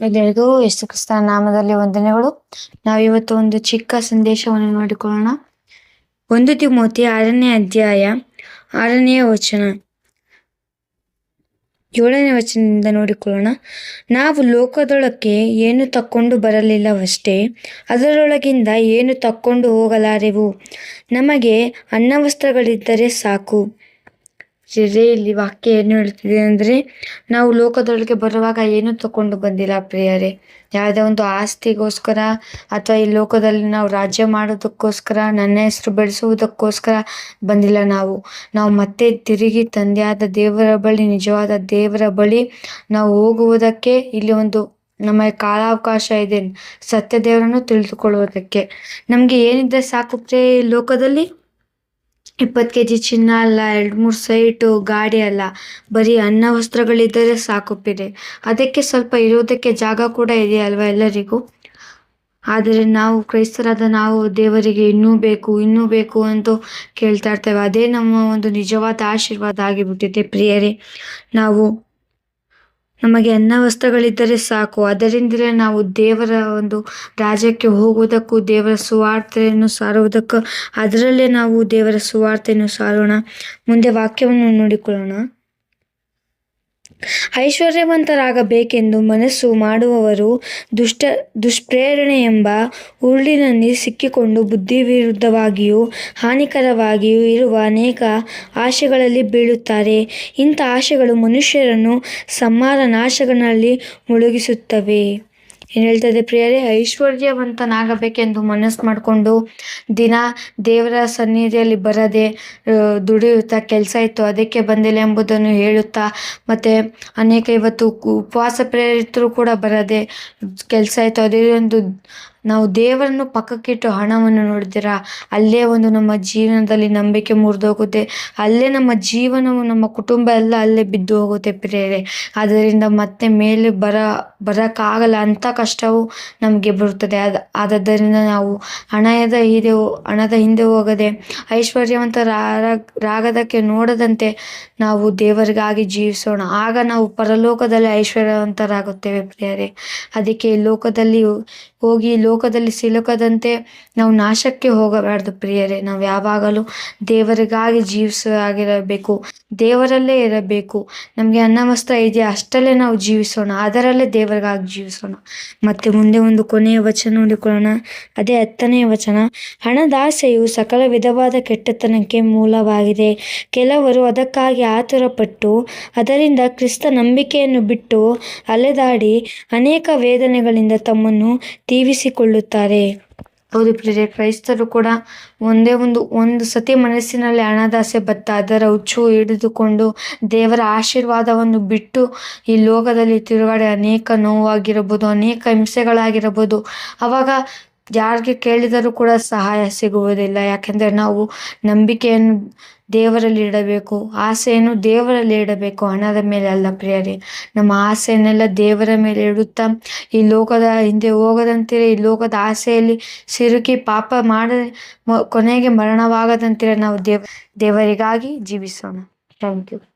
ಎಲ್ಲರಿಗೂ ಯೇಸು ಕ್ರಿಸ್ತನ ನಾಮದಲ್ಲಿ ವಂದನೆಗಳು. ನಾವಿವತ್ತು ಒಂದು ಚಿಕ್ಕ ಸಂದೇಶವನ್ನು ನೋಡಿಕೊಳ್ಳೋಣ. ಒಂದು ತಿಮೋತಿ ಆರನೇ ಅಧ್ಯಾಯ ಆರನೆಯ ವಚನ. ಏಳನೇ ವಚನದಿಂದ ನೋಡಿಕೊಳ್ಳೋಣ. ನಾವು ಲೋಕದೊಳಕ್ಕೆ ಏನು ತಕ್ಕೊಂಡು ಬರಲಿಲ್ಲವಷ್ಟೇ, ಅದರೊಳಗಿಂದ ಏನು ತಕ್ಕೊಂಡು ಹೋಗಲಾರೆವು? ನಮಗೆ ಅನ್ನವಸ್ತ್ರಗಳಿದ್ದರೆ ಸಾಕು. ಹಿರಿಯರೇ ಇಲ್ಲಿ ವಾಕ್ಯ ಏನು ಹೇಳ್ತಿದೆ ಅಂದರೆ ನಾವು ಲೋಕದೊಳಗೆ ಬರುವಾಗ ಏನು ತಕೊಂಡು ಬಂದಿಲ್ಲ ಪ್ರಿಯರೇ. ಯಾವುದೇ ಒಂದು ಆಸ್ತಿಗೋಸ್ಕರ ಅಥವಾ ಈ ಲೋಕದಲ್ಲಿ ನಾವು ರಾಜ್ಯ ಮಾಡೋದಕ್ಕೋಸ್ಕರ, ನನ್ನ ಹೆಸರು ಬೆಳೆಸುವುದಕ್ಕೋಸ್ಕರ ಬಂದಿಲ್ಲ ನಾವು. ನಾವು ಮತ್ತೆ ತಿರುಗಿ ತಂದೆಯಾದ ದೇವರ ಬಳಿ, ನಿಜವಾದ ದೇವರ ಬಳಿ ನಾವು ಹೋಗುವುದಕ್ಕೆ ಇಲ್ಲಿ ಒಂದು ನಮಗೆ ಕಾಲಾವಕಾಶ ಇದೆ. ಸತ್ಯ ದೇವರನ್ನು ತಿಳಿದುಕೊಳ್ಳುವುದಕ್ಕೆ. ನಮಗೆ ಏನಿದ್ರೆ ಸಾಕು ಪ್ರೇ ಲೋಕದಲ್ಲಿ? ಇಪ್ಪತ್ತು ಕೆ ಜಿ ಚಿನ್ನ ಅಲ್ಲ, ಎರಡು ಮೂರು ಸೈಟು ಗಾಡಿ ಅಲ್ಲ, ಬರೀ ಅನ್ನ ವಸ್ತ್ರಗಳಿದ್ದರೆ ಸಾಕು ಪಿರೆ. ಅದಕ್ಕೆ ಸ್ವಲ್ಪ ಇರೋದಕ್ಕೆ ಜಾಗ ಕೂಡ ಇದೆ ಅಲ್ವಾ ಎಲ್ಲರಿಗೂ? ಆದರೆ ನಾವು ಕ್ರೈಸ್ತರಾದ ನಾವು ದೇವರಿಗೆ ಇನ್ನೂ ಬೇಕು ಇನ್ನೂ ಬೇಕು ಅಂತ ಕೇಳ್ತಾ ಇರ್ತೇವೆ. ಅದೇ ನಮ್ಮ ಒಂದು ನಿಜವಾದ ಆಶೀರ್ವಾದ ಆಗಿಬಿಟ್ಟಿದೆ ಪ್ರಿಯರೇ. ನಾವು ನಮಗೆ ಅನ್ನ ವಸ್ತ್ರಗಳಿದ್ದರೆ ಸಾಕು. ಅದರಿಂದಲೇ ನಾವು ದೇವರ ಒಂದು ರಾಜ್ಯಕ್ಕೆ ಹೋಗುವುದಕ್ಕೂ, ದೇವರ ಸುವಾರ್ತೆಯನ್ನು ಸಾರುವುದಕ್ಕೂ, ಅದರಲ್ಲೇ ನಾವು ದೇವರ ಸುವಾರ್ತೆಯನ್ನು ಸಾರೋಣ. ಮುಂದೆ ವಾಕ್ಯವನ್ನು ನೋಡಿಕೊಳ್ಳೋಣ. ಐಶ್ವರ್ಯವಂತರಾಗಬೇಕೆಂದು ಮನಸ್ಸು ಮಾಡುವವರು ದುಷ್ಟ ದುಷ್ಪ್ರೇರಣೆ ಎಂಬ ಉರುಳಿನಲ್ಲಿ ಸಿಕ್ಕಿಕೊಂಡು ಬುದ್ಧಿ ವಿರುದ್ಧವಾಗಿಯೂ ಹಾನಿಕರವಾಗಿಯೂ ಇರುವ ಅನೇಕ ಆಶೆಗಳಲ್ಲಿ ಬೀಳುತ್ತಾರೆ. ಇಂಥ ಆಶೆಗಳು ಮನುಷ್ಯರನ್ನು ಸಂಹಾರ ನಾಶಗಳಲ್ಲಿ ಮುಳುಗಿಸುತ್ತವೆ. ಏನು ಹೇಳ್ತದೆ ಪ್ರಿಯರೇ? ಐಶ್ವರ್ಯವಂತನಾಗಬೇಕೆಂದು ಮನಸ್ಸು ಮಾಡಿಕೊಂಡು ದಿನ ದೇವರ ಸನ್ನಿಧಿಯಲ್ಲಿ ಬರದೆ ದುಡಿಯುತ್ತಾ ಕೆಲಸ ಇತ್ತು. ಅದಕ್ಕೆ ಬಂದಿಲ್ಲ ಎಂಬುದನ್ನು ಹೇಳುತ್ತಾ, ಮತ್ತು ಅನೇಕ ಇವತ್ತು ಉಪವಾಸ ಪ್ರೇರಿತರು ಕೂಡ ಬರದೆ ಕೆಲಸ ಇತ್ತು. ಅದೇ ಒಂದು ನಾವು ದೇವರನ್ನು ಪಕ್ಕಕ್ಕಿಟ್ಟು ಹಣವನ್ನು ನೋಡಿದಿರ ಅಲ್ಲೇ ಒಂದು ನಮ್ಮ ಜೀವನದಲ್ಲಿ ನಂಬಿಕೆ ಮುರಿದೋಗುತ್ತೆ. ಅಲ್ಲೇ ನಮ್ಮ ಜೀವನವು ನಮ್ಮ ಕುಟುಂಬ ಎಲ್ಲ ಅಲ್ಲೇ ಬಿದ್ದು ಹೋಗುತ್ತೆ ಪ್ರಿಯರೇ. ಅದರಿಂದ ಮತ್ತೆ ಮೇಲೆ ಬರ, ಬರೋಕ್ಕಾಗಲ್ಲ. ಅಂಥ ಕಷ್ಟವು ನಮಗೆ ಬರುತ್ತದೆ. ಅದು ಆದ್ದರಿಂದ ನಾವು ಹಣದ ಹಿಂದೆ ಹಣದ ಹಿಂದೆ ಹೋಗದೆ, ಐಶ್ವರ್ಯವಂತ ರಾಗದಕ್ಕೆ ನೋಡದಂತೆ ನಾವು ದೇವರಿಗಾಗಿ ಜೀವಿಸೋಣ. ಆಗ ನಾವು ಪರಲೋಕದಲ್ಲಿ ಐಶ್ವರ್ಯವಂತರಾಗುತ್ತೇವೆ ಪ್ರಿಯರೇ. ಅದಕ್ಕೆ ಲೋಕದಲ್ಲಿ ಹೋಗಿ ಲೋಕದಲ್ಲಿ ಸಿಲುಕದಂತೆ ನಾವು ನಾಶಕ್ಕೆ ಹೋಗಬಾರ್ದು ಪ್ರಿಯರೇ. ನಾವು ಯಾವಾಗಲೂ ದೇವರಿಗಾಗಿ ಜೀವಿಸಾಗಿರಬೇಕು ದೇವರಲ್ಲೇ ಇರಬೇಕು. ನಮಗೆ ಅನ್ನ ವಸ್ತ್ರ ಇದೆಯಾ? ಅಷ್ಟಲ್ಲೇ ನಾವು ಜೀವಿಸೋಣ. ಅದರಲ್ಲೇ ದೇವರಿಗಾಗಿ ಜೀವಿಸೋಣ. ಮತ್ತೆ ಮುಂದೆ ಒಂದು ಕೊನೆಯ ವಚನ ನೋಡಿಕೊಳ್ಳೋಣ. ಅದೇ ಹತ್ತನೆಯ ವಚನ. ಹಣದಾಸೆಯು ಸಕಲ ವಿಧವಾದ ಕೆಟ್ಟತನಕ್ಕೆ ಮೂಲವಾಗಿದೆ. ಕೆಲವರು ಅದಕ್ಕಾಗಿ ಆತುರಪಟ್ಟು, ಅದರಿಂದ ಕ್ರಿಸ್ತ ನಂಬಿಕೆಯನ್ನು ಬಿಟ್ಟು ಅಲೆದಾಡಿ ಅನೇಕ ವೇದನೆಗಳಿಂದ ತಮ್ಮನ್ನು ತೀವಿಸಿಕೊಳ್ಳುತ್ತಾರೆ ಹೌದು ಪ್ರಿಯ ಕ್ರೈಸ್ತರು ಕೂಡ ಒಂದೇ ಒಂದು ಒಂದು ಸತಿ ಮನಸ್ಸಿನಲ್ಲಿ ಹಣದಾಸೆ ಬತ್ತ ಅದರ ಹುಚ್ಚು ಹಿಡಿದುಕೊಂಡು ದೇವರ ಆಶೀರ್ವಾದವನ್ನು ಬಿಟ್ಟು ಈ ಲೋಕದಲ್ಲಿ ತಿರುಗಾಡಿ ಅನೇಕ ನೋವಾಗಿರಬಹುದು, ಅನೇಕ ಹಿಂಸೆಗಳಾಗಿರಬಹುದು. ಅವಾಗ ಯಾರಿಗೆ ಕೇಳಿದರೂ ಕೂಡ ಸಹಾಯ ಸಿಗುವುದಿಲ್ಲ. ಯಾಕೆಂದರೆ ನಾವು ನಂಬಿಕೆಯನ್ನು ದೇವರಲ್ಲಿ ಇಡಬೇಕು, ಆಸೆಯನ್ನು ದೇವರಲ್ಲಿ ಇಡಬೇಕು, ಹಣದ ಮೇಲೆ ಅಲ್ಲ ಪ್ರಿಯರೇ. ನಮ್ಮ ಆಸೆಯನ್ನೆಲ್ಲ ದೇವರ ಮೇಲೆ ಇಡುತ್ತಾ, ಈ ಲೋಕದ ಹಿಂದೆ ಹೋಗದಂತಿರೇ, ಈ ಲೋಕದ ಆಸೆಯಲ್ಲಿ ಸಿರುಕಿ ಪಾಪ ಮಾಡ ಕೊನೆಗೆ ಮರಣವಾಗದಂತಿರೇ. ನಾವು ದೇವ, ದೇವರಿಗಾಗಿ ಜೀವಿಸೋಣ. Thank you